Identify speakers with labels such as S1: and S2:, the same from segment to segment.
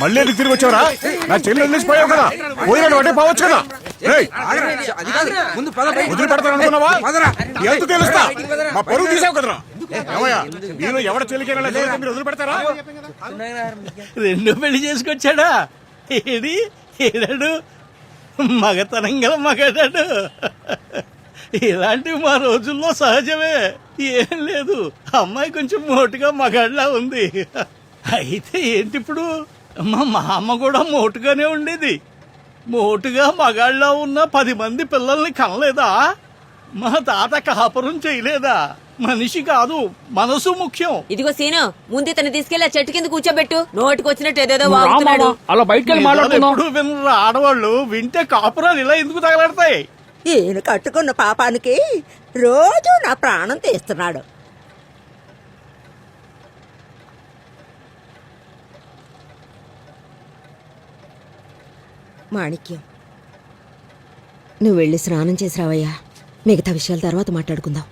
S1: మళ్ళీ ఎందుకు తిరిగి వచ్చావరా? నా చెల్లి వదిలేసిపోయావు కదా. పోయినాడు అంటే పోవచ్చు కదా. రేయ్,
S2: అది ముందు పద
S1: అనుకున్నావా
S2: పదరా.
S1: ఎంత తెలుస్తా? మా పరువు తీసావు కదరా. నేను ఎవడ చెల్లికైనా లేకపోతే మీరు వదిలిపెడతారా?
S3: రెండు పెళ్ళి చేసుకొచ్చాడా? ఏడి ఏడాడు మగతనం గల మగడాడు. ఇలాంటివి మా రోజుల్లో సహజమే. ఏం లేదు. అమ్మాయి కొంచెం మోటుగా మగాడిలా ఉంది. అయితే ఏంటి ఇప్పుడు మా మామ కూడా మోటుగానే ఉండేది. మోటుగా మగాళ్ళ ఉన్న పది మంది పిల్లల్ని కనలేదా? మా తాత కాపురం చేయలేదా? మనిషి కాదు మనసు ముఖ్యం.
S4: ఇదిగో సీను ముందు తను తీసుకెళ్ళి ఆ చెట్టు కింద కూర్చోబెట్టు. నోటికి వచ్చినట్టు ఏదేదో వాగుతున్నాడు.
S5: అలా బయటకు వెళ్ళి మాట్లాడుకుందాం
S3: ఎప్పుడు వినరు ఆడవాళ్ళు? వింటే కాపురాలు ఇలా ఎందుకు తగలడతాయి?
S6: ఈయన కట్టుకున్న పాపానికి రోజు నా ప్రాణం తీస్తున్నాడు. మాణిక్యం. నువ్వు వెళ్ళి స్నానం చేసి రావయ్యా మిగతా విషయాల తర్వాత మాట్లాడుకుందాం.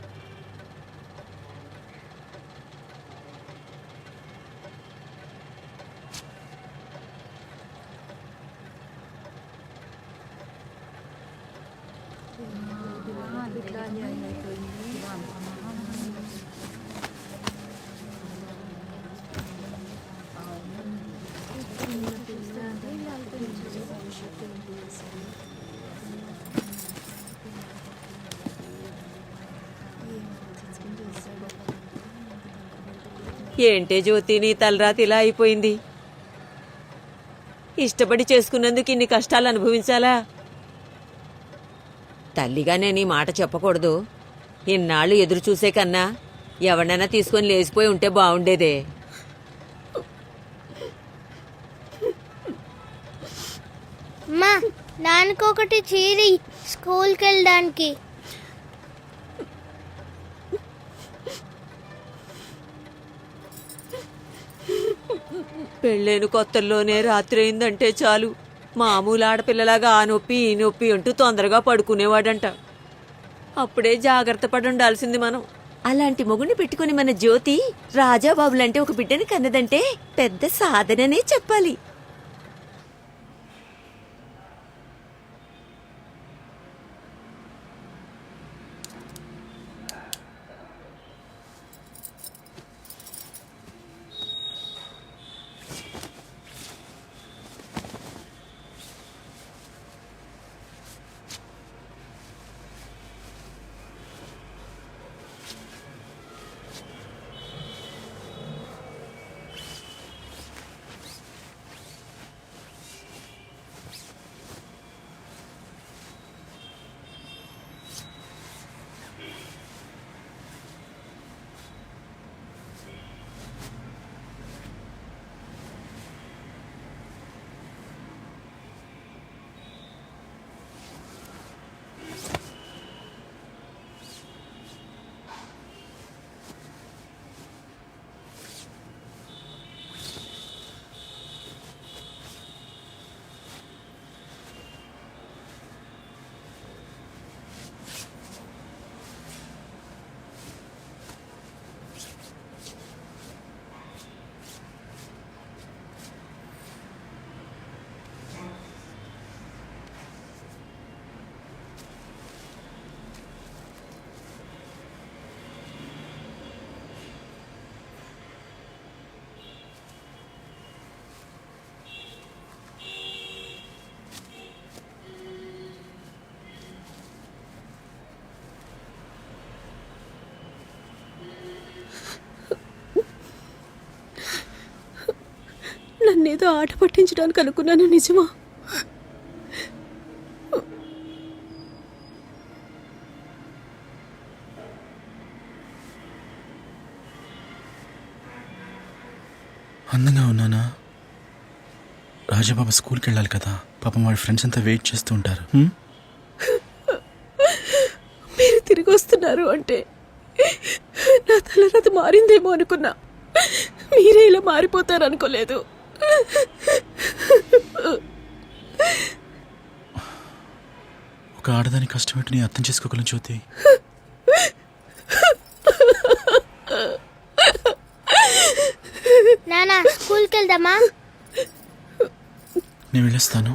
S4: ఏంటే జ్యోతి నీ తలరాతి ఇలా అయిపోయింది? ఇష్టపడి చేసుకున్నందుకు ఇన్ని కష్టాలు అనుభవించాలా? తల్లిగా నేను ఈ మాట చెప్పకూడదు. ఇన్నాళ్ళు ఎదురు చూసే కన్నా ఎవరినైనా తీసుకొని లేచిపోయి ఉంటే బాగుండేదే
S7: అమ్మా నాన్నకొకటి చీరి స్కూల్కి వెళ్ళడానికి
S4: పెళ్ళైన కొత్తల్లోనే రాత్రి అయిందంటే చాలు. మామూలు ఆడపిల్లలాగా ఆ నొప్పి ఈ నొప్పి అంటూ తొందరగా పడుకునేవాడంట. అప్పుడే జాగ్రత్త పడి ఉండాల్సింది మనం. అలాంటి మొగుని పెట్టుకుని మన జ్యోతి రాజాబాబులంటే ఒక బిడ్డని కన్నదంటే పెద్ద సాధననే చెప్పాలి.
S8: నన్నేదో ఆట పట్టించడానికి అనుకున్నాను నిజమా?
S9: అందంగా ఉన్నానా? రాజాబాబా స్కూల్కి వెళ్ళాలి కదా. పాపం వాడి ఫ్రెండ్స్ అంతా వెయిట్ చేస్తూ ఉంటారు?
S8: మీరు తిరిగి వస్తున్నారు అంటే నా తలరాత మారిందేమో అనుకున్నా. మీరే ఇలా మారిపోతారు అనుకోలేదు
S9: ఒక ఆడదాని కష్టం ఏంటి నీ అర్థం చేసుకోగలను జ్యోతి.
S7: నానా స్కూల్ వెళ్దామా
S9: నేను వెళ్ళేస్తాను.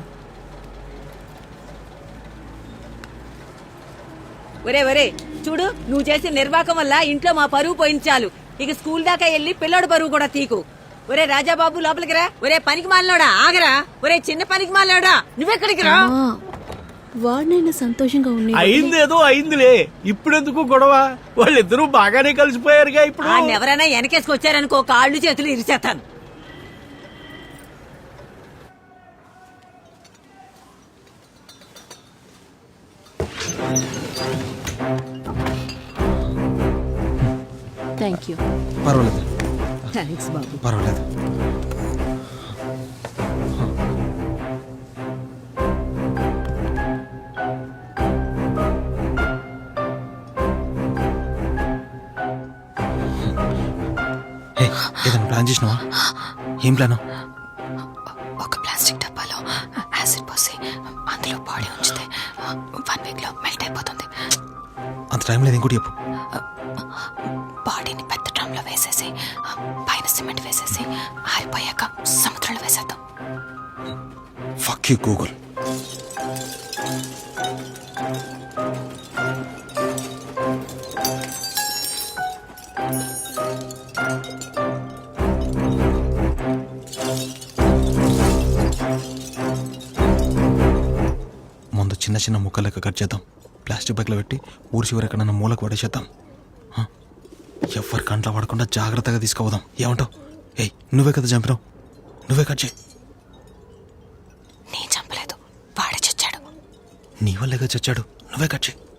S4: ఒరే ఒరే చూడు నువ్వు చేసిన నిర్వాకం వల్ల ఇంట్లో మా పరువు పోయించాలు ఇక స్కూల్ దాకా వెళ్ళి పిల్లోడు పరువు కూడా తీకు. ఒరే రాజాబాబు లోపలికి రా. ఒరే పనికి మాలినోడా ఆగరా. ఒరే చిన్న పనికి మాలినోడా నువ్వెక్కడికి రా.
S8: వాడినైనా సంతోషంగా ఉన్నాయి
S3: అయిందేదో అయిందిలే. ఇప్పుడెందుకు గొడవ? వాళ్ళిద్దరూ బాగానే కలిసిపోయారుగా ఇప్పుడు.
S4: ఎవరైనా వెనకేసుకొచ్చారనుకో కాళ్ళు చేతులు ఇరిచేస్తాను
S8: థ్యాంక్ యూ
S2: పర్వాలేదు.
S4: థ్యాంక్స్ బాబు
S2: పర్వాలేదు. ఏదైనా ప్లాన్ చేసినావా? ఏం ప్లాన్?
S5: ఒక ప్లాస్టిక్ డబ్బాలో యాసిడ్ పోసి అందులో బాడీ ఉంచితే వన్ వీక్లో మెల్ట్ అయిపోతుంది.
S2: అంత టైం లేదు ఇంకోటి చెప్పు.
S5: పైన సిమెంట్ వేసేసి ఆరిపోయాక సముద్రంలో వేసేద్దాం.
S2: ఫక్ యూ గూగుల్ ముందు చిన్న చిన్న ముక్కలకు కట్ చేద్దాం. ప్లాస్టిక్ బ్యాగ్లో పెట్టి ఊరి చివరి ఎక్కడన్నా మూలకు పడేసేద్దాం. ఎవ్వరి కంట్లో పడకుండా జాగ్రత్తగా తీసుకుపోదాం. ఏమంటావు? ఏయ్ నువ్వే కదా చంపినావు? నువ్వే కట్ చేయి.
S5: నేను చంపలేదు. వాడే చచ్చాడు.
S2: నీ వల్లేగా చచ్చాడు. నువ్వే కట్ చేయి.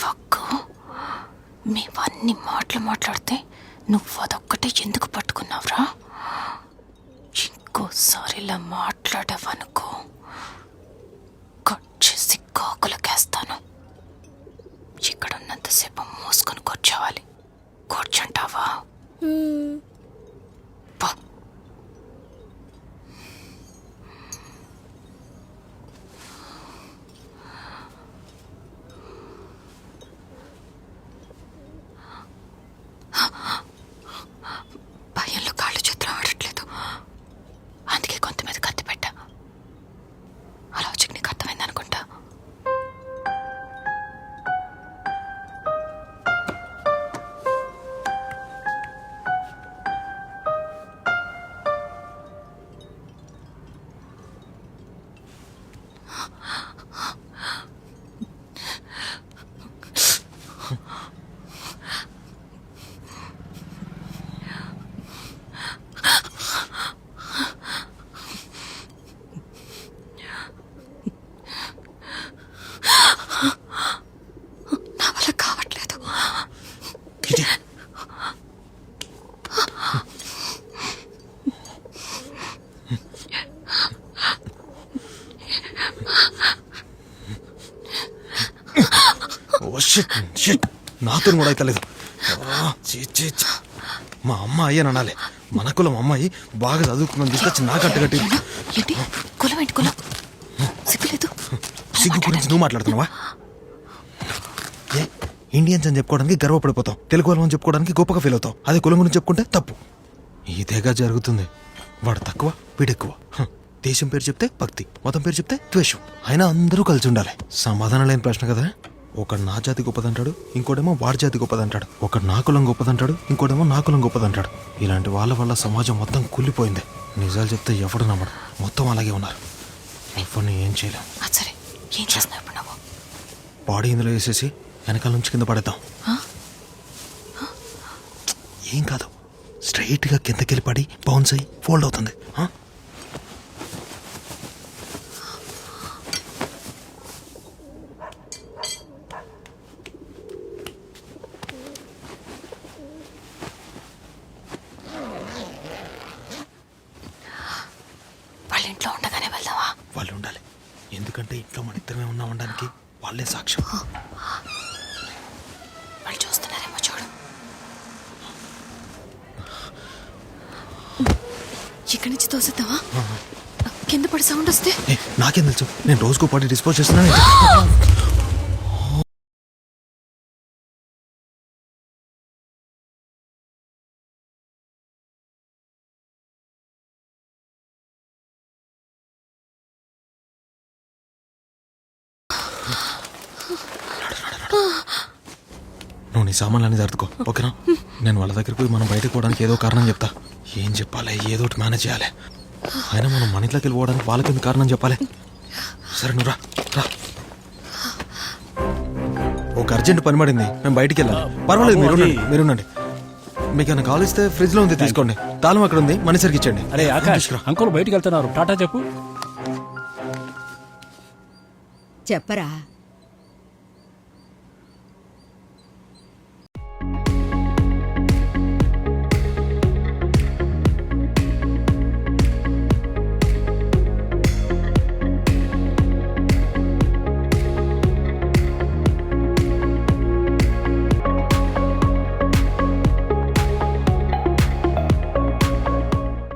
S5: ఫక్కు మేవన్నీ మాటలు మాట్లాడితే నువ్వు అదొక్కటే ఎందుకు పట్టుకున్నావురా? ఇంకోసారి ఇలా మాట్లాడావనుకో. కట్ చేసి కాకులకేస్తాను. ఇక్కడ ఉన్నంతసేపు మూసుకొని కూర్చోవాలి. కూర్చుంటావా?
S2: నాతో కూడా అయితే లేదు మా అమ్మ అయ్యని అనాలి. మన కులం అమ్మాయి బాగా చదువుకుందని తీసుకొచ్చి నాకు అట్టగట్టి
S5: కులం ఏంటి కులం? సిగ్గులేదు
S2: సిగ్గు గురించి నువ్వు మాట్లాడుతున్నావా? ఏ ఇండియన్స్ అని చెప్పుకోవడానికి గర్వపడిపోతాం. తెలుగు వాళ్ళం అని చెప్పుకోవడానికి గొప్పగా ఫీల్ అవుతాం. అదే కులం గురించి చెప్పుకుంటే తప్పు. ఇదేగా జరుగుతుంది. వాడు తక్కువ వీడెక్కువ. దేశం పేరు చెప్తే భక్తి మతం పేరు చెప్తే ద్వేషం. అయినా అందరూ కలిసి ఉండాలి. సమాధానం లేని ప్రశ్న కదా ఒకడు నా జాతి గొప్పదంటాడు ఇంకోటేమో వాడి జాతి గొప్పదంటాడు ఒకడు నా కులం గొప్పదంటాడు ఇంకోటేమో నా కులం గొప్పదంటాడు ఇలాంటి వాళ్ళ వల్ల సమాజం మొత్తం కూలిపోయింది నిజాలు చెప్తే ఎవడు నమ్మడు. మొత్తం అలాగే ఉన్నారు. ఎవరిని ఏం చేయలేం.
S5: అది సరే. ఏం చేస్తున్నావు ఇప్పుడు నువ్వు?
S2: బాడీ ఇందులో వేసేసి వెనకాల నుంచి కింద పడేద్దాం. ఏం కాదు. స్ట్రైట్గా కిందకెళ్ళి పడి బౌన్స్ అయ్యి ఫోల్డ్ అవుతుంది. ఆ? అనడానికి వాళ్ళే సాక్ష్యం.
S5: వాళ్ళు చూస్తున్నారేమో చూడు. ఇక్కడి నుంచి తోసేద్దామా? కింద పడి సౌండ్ వస్తే?
S2: నాకేం తెలుసు? నేను రోజుకో పాటు డిస్పోజ్ చేస్తున్నాను. సామాన్లన్నీ సర్దుకో ఓకేనా? నేను వాళ్ళ దగ్గరికి పోయి మనం బయటకు పోవడానికి ఏదో కారణం చెప్తా. ఏం చెప్పాలి? ఏదో ఒకటి మేనేజ్ చేయాలి. అయినా మనం మన ఇంట్లోకి వెళ్ళిపోవడానికి వాళ్ళకి ఎందుకు కారణం చెప్పాలి? సరే నువ్వు రా రా. ఒక అర్జెంట్ పని పడింది. మేము బయటికి వెళ్ళాలి. పర్వాలేదు మీరు ఉండండి, మీరు ఉండండి. మీకు ఏమైనా కావాలిస్తే ఫ్రిడ్జ్లో ఉంది తీసుకోండి. తాళం అక్కడ ఉంది మనిషికి ఇచ్చండి
S10: అరే ఆకాష్. అంకుల్ బయటికి వెళ్తున్నారు. టాటా చెప్పు.
S6: చెప్పరా?